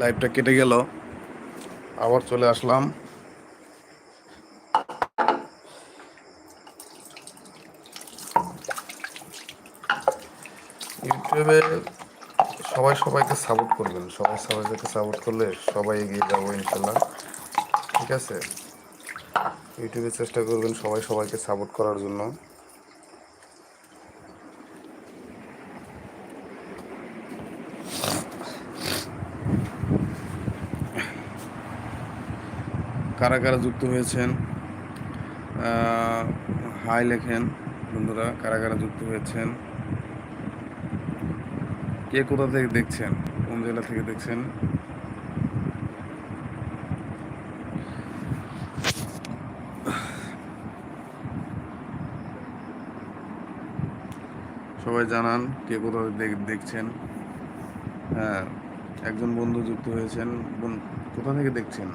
লাইভটা কেটে গেল। আবার চলে আসলাম। ইউটিউবে সবাই সবাইকে সাপোর্ট করবেন। সবাই সবাইকে সাপোর্ট করলে সবাই এগিয়ে যাব ইনশাল্লাহ। ঠিক আছে? ইউটিউবে চেষ্টা করবেন সবাই সবাইকে সাপোর্ট করার জন্য। কারা কারা যুক্ত হয়েছেন? হাই লেখেন বন্ধুরা, কারা কারা যুক্ত হয়েছেন? কে কোথা থেকে দেখছেন? কোন জেলা থেকে দেখছেন? সবাই জানান কে কোথা থেকে দেখ- দেখছেন। হ্যাঁ। একজন বন্ধু যুক্ত হয়েছেন। কোথা থেকে দেখছেন?